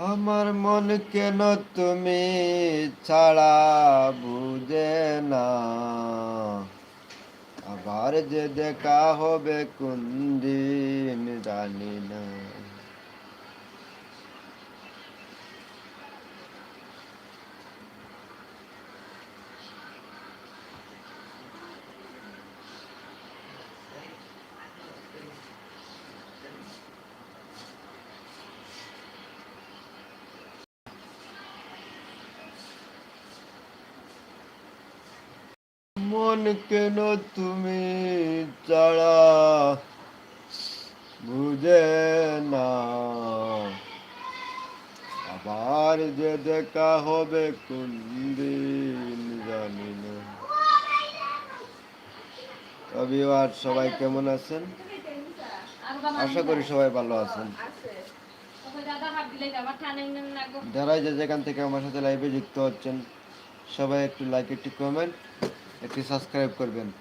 আমার মন কেন তুমি ছাড়া বুঝে না? আবার যে দেখা হবে কোন দিন জানি না। মন কেন তুমি ছাড়া? বুঝে না আবার যে দেখা হবে কোন দিন জানি আর সবাই কেমন আছেন? আশা করি সবাই ভালো আছেন। যারাই যে যেখান থেকে আমার সাথে লাইভে যুক্ত হচ্ছেন, সবাই একটু লাইক একটু কমেন্ট একটু সাবস্ক্রাইব করবেন।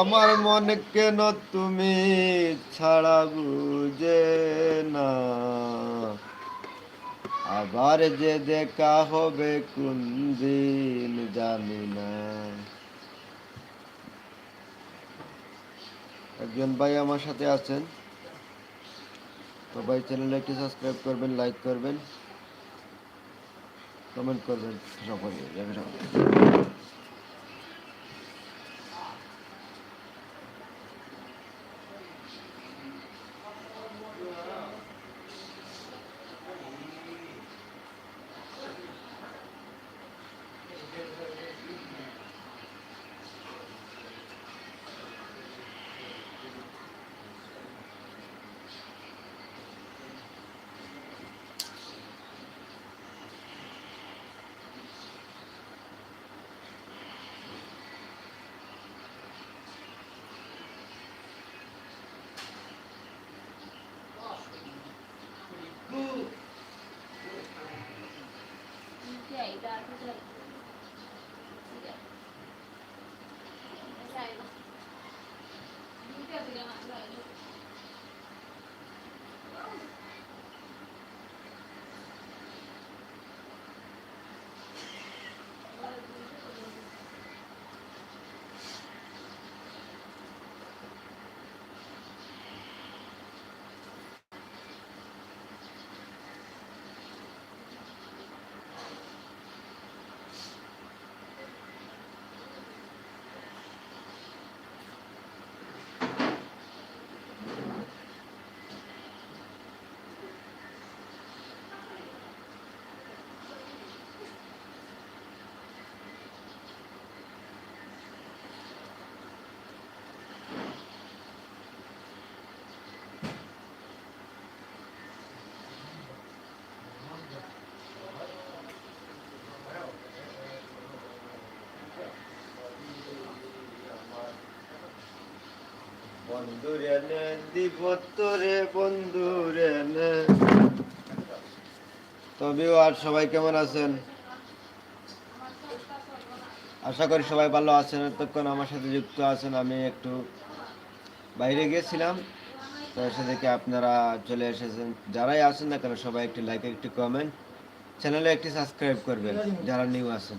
আমার মনে কেন তুমি ছাড়া বুঝে না? আবার যে দেখা হবে কোন দিন জানি না। একজন ভাই আমার সাথে আছেন। তো ভাই চ্যানেলে একটু সাবস্ক্রাইব করবেন লাইক করবেন। কমেন্ট করবেন সকলে যাবে বন্ধুরে নে দিবতরে বন্ধুরে নে। তবে আর সবাই কেমন আছেন? আশা করি সবাই ভালো আছেন। এতক্ষণ আমার সাথে যুক্ত আছেন আমি একটু বাইরে গিয়েছিলাম। তো এসে দেখে আপনারা চলে এসেছেন। যারাই আছেন না কেন, সবাই একটি লাইক একটি কমেন্ট চ্যানেলে একটি সাবস্ক্রাইব করবেন, যারা নিউ আছেন।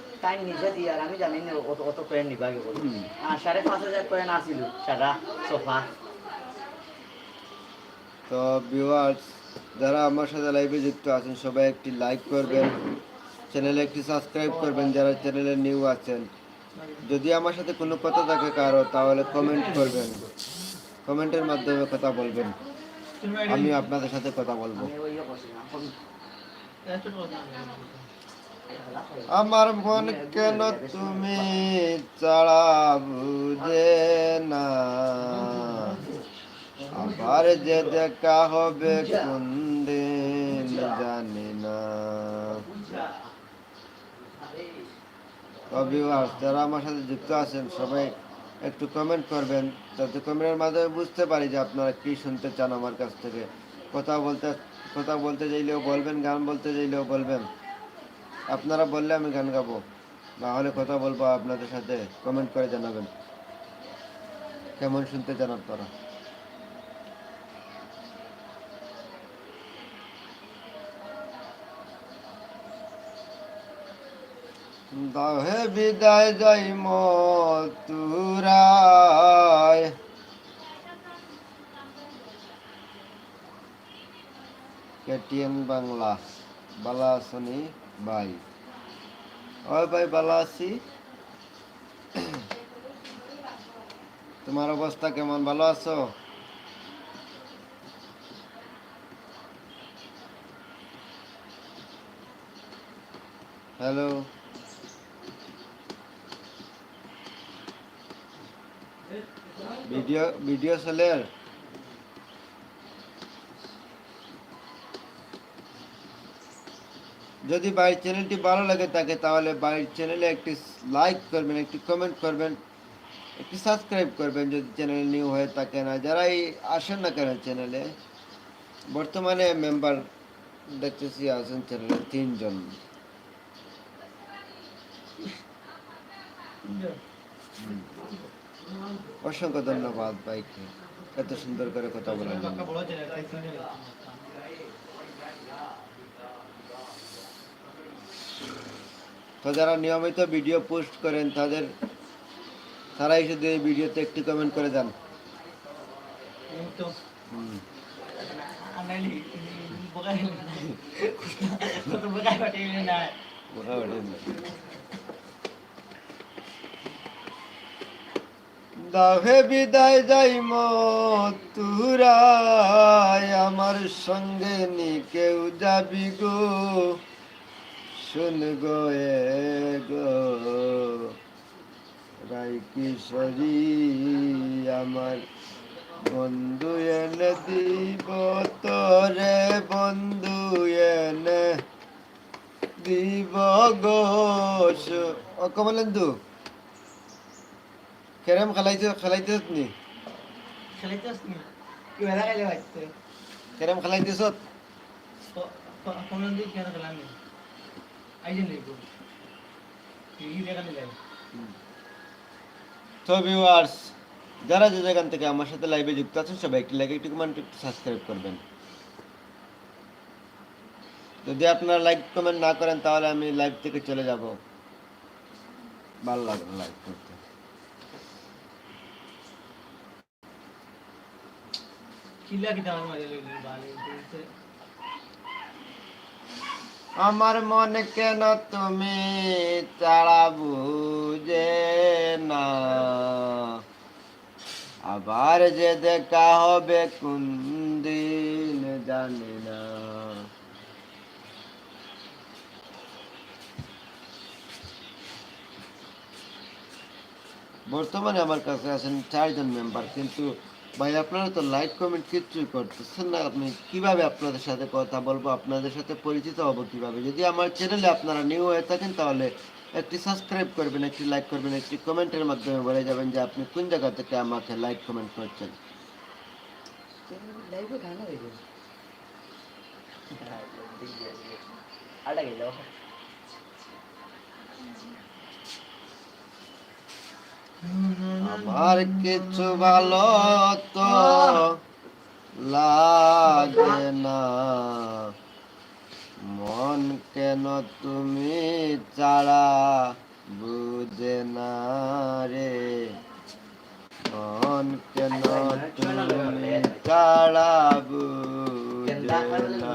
টাইম নিজে দিয়ে আর আমি জানি না অত অত কয়েন নিবাগে বলি আর সাড়ে পাঁচ হাজার কয়েন আসিল সারা সোফা। তো ভিউয়ার্স যারা আমার সাথে লাইভে যুক্ত আছেন সবাই একটি লাইক করবেন চ্যানেলে একটি সাবস্ক্রাইব করবেন যারা চ্যানেলে নিউ আছেন। যদি আমার সাথে কোনো কথা থাকে কারও তাহলে কমেন্ট করবেন। কমেন্টের মাধ্যমে কথা বলবেন। আমি আপনাদের সাথে কথা বলব। আমার মন কেন তুমি ছাড়া বুঝে না? আবার যে দেখা হবে কোন জানি না। ভিউয়ার্স যারা আমার সাথে যুক্ত আছেন, সবাই একটু কমেন্ট করবেন, যাতে কমেন্টের মাধ্যমে বুঝতে পারি যে আপনারা কি শুনতে চান আমার কাছ থেকে। কথা বলতে কথা বলতে চাইলেও বলবেন, গান বলতে চাইলেও বলবেন। আপনারা বললে আমি গান গাবো। না হলে কথা বলব আপনাদের সাথে। কমেন্ট করে জানাবেন। কেমন শুনতে চান আপনারা? দাহে বিদায় যাই মতুরায় কেটিএন বাংলা বালা ভাই। ওই ভাই বালা আছি? তোমার অবস্থা কেমন? ভালো আছো? হ্যালো? ভিডিও ভিডিও চলে যদি বাড়ির চ্যানেলটি ভালো লাগে থাকে, তাহলে বাড়ির চ্যানেলে একটি লাইক করবেন, একটি কমেন্ট করবেন, একটি সাবস্ক্রাইব করবেন যদি চ্যানেল নিউ হয়ে থাকে না। যারাই আসেন না কেন চ্যানেলে, বর্তমানে মেম্বার দেখতেছি আছেন চ্যানেলে তিনজন। অসংখ্য ধন্যবাদ ভাইকে। এত সুন্দর করে কথা বলার তো যারা নিয়মিত ভিডিও পোস্ট করেন তাদের তারাই শুধু এই ভিডিওতে একটি কমেন্ট করে যান। দাহে বিদায় যাই মতুরায় আমার সঙ্গে নি কেউ যাবি গো? শুন গো গো। রাই কিশোরী আমার বন্ধু এনে দিব তোরে বন্ধু এনে দিব গো। সু- ও কমলেন্দু কেরম খেলাইতে খেলাইতে নি? কেরম খেলাইতেছ তো ভিউয়ার্স যারা যে যেখান থেকে আমার সাথে লাইভে যুক্ত আছেন সবাই একটি লাইক একটু কমেন্ট একটু সাবস্ক্রাইব করবেন। যদি আপনারা লাইক কমেন্ট না করেন তাহলে আমি লাইভ থেকে চলে যাব। ভালো লাগে না লাইভ করতে। আমার মনে কেন তুমি তারা বুঝে না? আবার যে দেখা হবে কোন দিন জানি না। বর্তমানে আমার কাছে আছেন চারজন মেম্বার কিন্তু ভাই আপনারা তো লাইক কমেন্ট কিচ্ছুই করতেছেন না। আপনি কীভাবে আপনাদের সাথে কথা বলব আপনাদের সাথে পরিচিত হব কীভাবে? যদি আমার চ্যানেলে আপনারা নিউ হয়ে থাকেন তাহলে একটি সাবস্ক্রাইব করবেন একটি লাইক করবেন একটি কমেন্টের মাধ্যমে বলে যাবেন যে আপনি কোন জায়গা থেকে আমাকে লাইক কমেন্ট করছেন। আটা গেল আমার কিছু ভালো তো লাগে না মন কেন তুমি ছাড়া বুঝে না রে মন কেন তুমি ছাড়া বুঝে না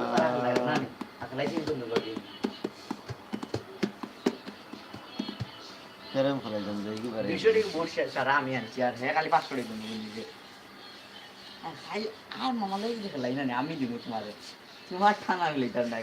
কেরম খেলা যান যাই কি পারে দুইশো বসে সারা আমি আনছি আর হ্যাঁ খালি পাঁচশো টাকা দিন বুঝলি আর মামা লাগে খেলাই না আমি দিব তোমার তোমার ঠান্ডা লিটার না